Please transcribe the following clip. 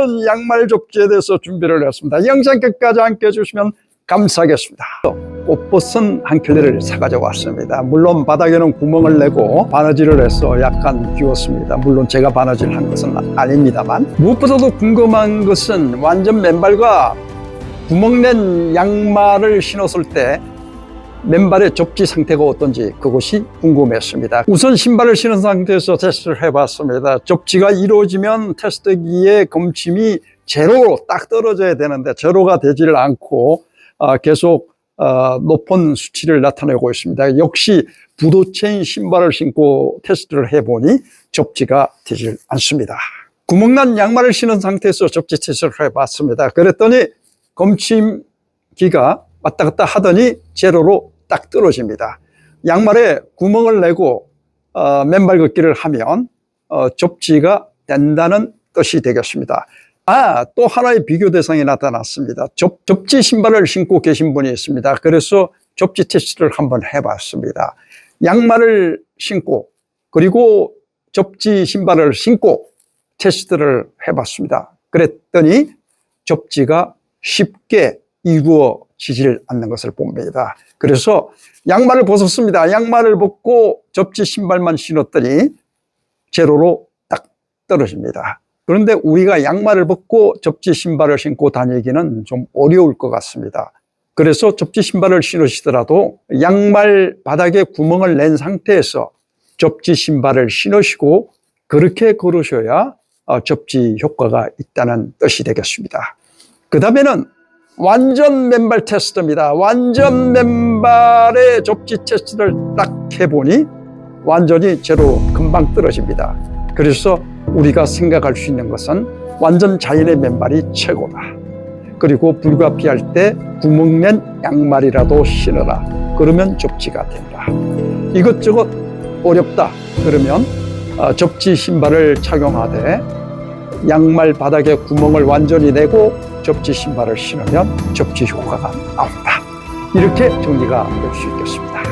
새로운 양말 접지에 대해서 준비를 했습니다. 영상 끝까지 함께 해주시면 감사하겠습니다. 옷벗은 한 켤레를 사가져 왔습니다. 물론 바닥에는 구멍을 내고 바느질을 해서 약간 비웠습니다. 물론 제가 바느질 한 것은 아닙니다만 무엇보다도 궁금한 것은 완전 맨발과 구멍 낸 양말을 신었을 때 맨발의 접지 상태가 어떤지 그것이 궁금했습니다. 우선 신발을 신은 상태에서 테스트를 해봤습니다. 접지가 이루어지면 테스트기의 검침이 제로로 딱 떨어져야 되는데 제로가 되질 않고 아, 계속 어, 높은 수치를 나타내고 있습니다. 역시 부도체인 신발을 신고 테스트를 해보니 접지가 되질 않습니다. 구멍난 양말을 신은 상태에서 접지 테스트를 해봤습니다. 그랬더니 검침기가 왔다 갔다 하더니 제로로 딱 떨어집니다. 양말에 구멍을 내고 어, 맨발 걷기를 하면 어, 접지가 된다는 뜻이 되겠습니다. 아, 또 하나의 비교 대상이 나타났습니다. 접, 접지 신발을 신고 계신 분이 있습니다. 그래서 접지 테스트를 한번 해봤습니다. 양말을 신고 그리고 접지 신발을 신고 테스트를 해봤습니다. 그랬더니 접지가 쉽게 이루어 지질 않는 것을 봅니다. 그래서 양말을 벗었습니다. 양말을 벗고 접지 신발만 신었더니 제로로 딱 떨어집니다. 그런데 우리가 양말을 벗고 접지 신발을 신고 다니기는 좀 어려울 것 같습니다. 그래서 접지 신발을 신으시더라도 양말 바닥에 구멍을 낸 상태에서 접지 신발을 신으시고 그렇게 걸으셔야 어, 접지 효과가 있다는 뜻이 되겠습니다. 그 다음에는 완전 맨발 테스트입니다. 완전 맨발의 접지 테스트를 딱 해보니 완전히 제로 금방 떨어집니다. 그래서 우리가 생각할 수 있는 것은 완전 자연의 맨발이 최고다. 그리고 불가피할 때 구멍 낸 양말이라도 신어라. 그러면 접지가 된다. 이것저것 어렵다. 그러면 어, 접지 신발을 착용하되 양말 바닥에 구멍을 완전히 내고 접지 신발을 신으면 접지 효과가 나온다. 이렇게 정리가 될 수 있겠습니다.